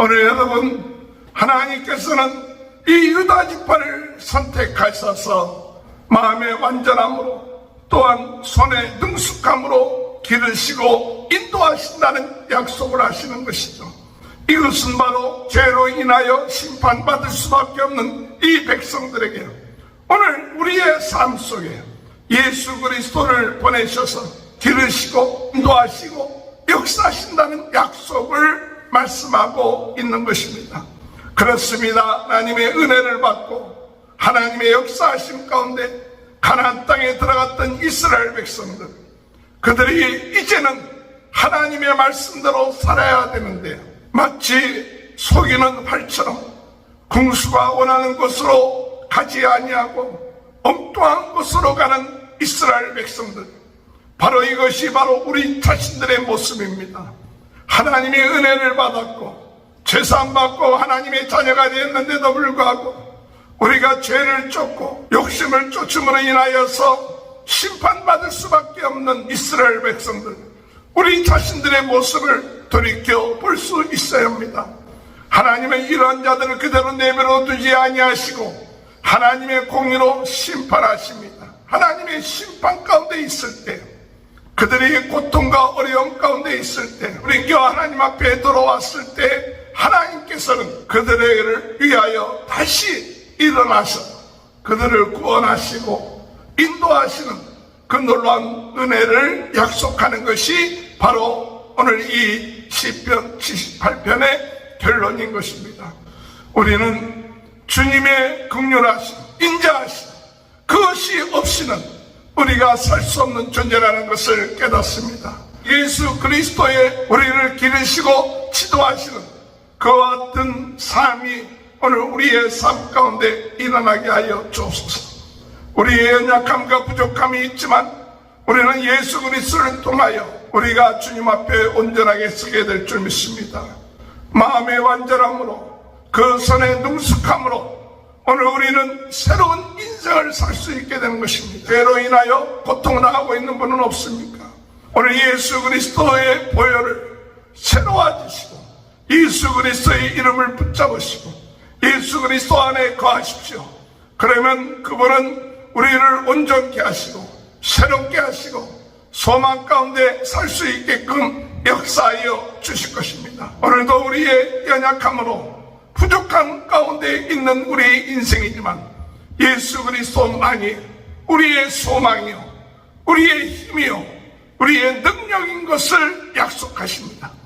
오늘 여러분 하나님께서는 이 유다 지파를 선택하셔서 마음의 완전함으로 또한 손의 능숙함으로 기르시고 인도하신다는 약속을 하시는 것이죠. 이것은 바로 죄로 인하여 심판받을 수밖에 없는 이 백성들에게 오늘 우리의 삶 속에 예수 그리스도를 보내셔서 기르시고 인도하시고 역사하신다는 약속을 말씀하고 있는 것입니다. 그렇습니다. 하나님의 은혜를 받고 하나님의 역사하심 가운데 가나안 땅에 들어갔던 이스라엘 백성들 그들이 이제는 하나님의 말씀대로 살아야 되는데 마치 속이는 활처럼 궁수가 원하는 곳으로 가지 아니하고 엉뚱한 곳으로 가는 이스라엘 백성들 바로 이것이 바로 우리 자신들의 모습입니다. 하나님의 은혜를 받았고 죄산 받고 하나님의 자녀가 되었는데도 불구하고 우리가 죄를 쫓고 욕심을 쫓음으로 인하여서 심판받을 수밖에 없는 이스라엘 백성들 우리 자신들의 모습을 돌이켜 볼 수 있어야 합니다. 하나님은 이러한 자들을 그대로 내버려 두지 아니하시고 하나님의 공의로 심판하십니다. 하나님의 심판 가운데 있을 때 그들이 고통과 어려움 가운데 있을 때 우리 교 하나님 앞에 돌아왔을 때 하나님께서는 그들을 위하여 다시 일어나서 그들을 구원하시고 인도하시는 그 놀라운 은혜를 약속하는 것이 바로 오늘 이 시편 78편의 결론인 것입니다. 우리는 주님의 극률하심, 인자하심 그것이 없이는 우리가 살 수 없는 존재라는 것을 깨닫습니다. 예수 그리스도의 우리를 기르시고 지도하시는 그와 같은 삶이 오늘 우리의 삶 가운데 일어나게 하여 주옵소서. 우리의 연약함과 부족함이 있지만 우리는 예수 그리스도를 통하여 우리가 주님 앞에 온전하게 서게 될 줄 믿습니다. 마음의 완전함으로 그 선의 능숙함으로 오늘 우리는 새로운 인생을 살 수 있게 되는 것입니다. 죄로 인하여 고통을 당하고 있는 분은 없습니까? 오늘 예수 그리스도의 보혈을 새로워지시고 예수 그리스도의 이름을 붙잡으시고 예수 그리스도 안에 거하십시오. 그러면 그분은 우리를 온전케 하시고 새롭게 하시고 소망 가운데 살 수 있게끔 역사하여 주실 것입니다. 오늘도 우리의 연약함으로 부족한 가운데 있는 우리의 인생이지만 예수 그리스도만이 우리의 소망이요, 우리의 힘이요, 우리의 능력인 것을 약속하십니다.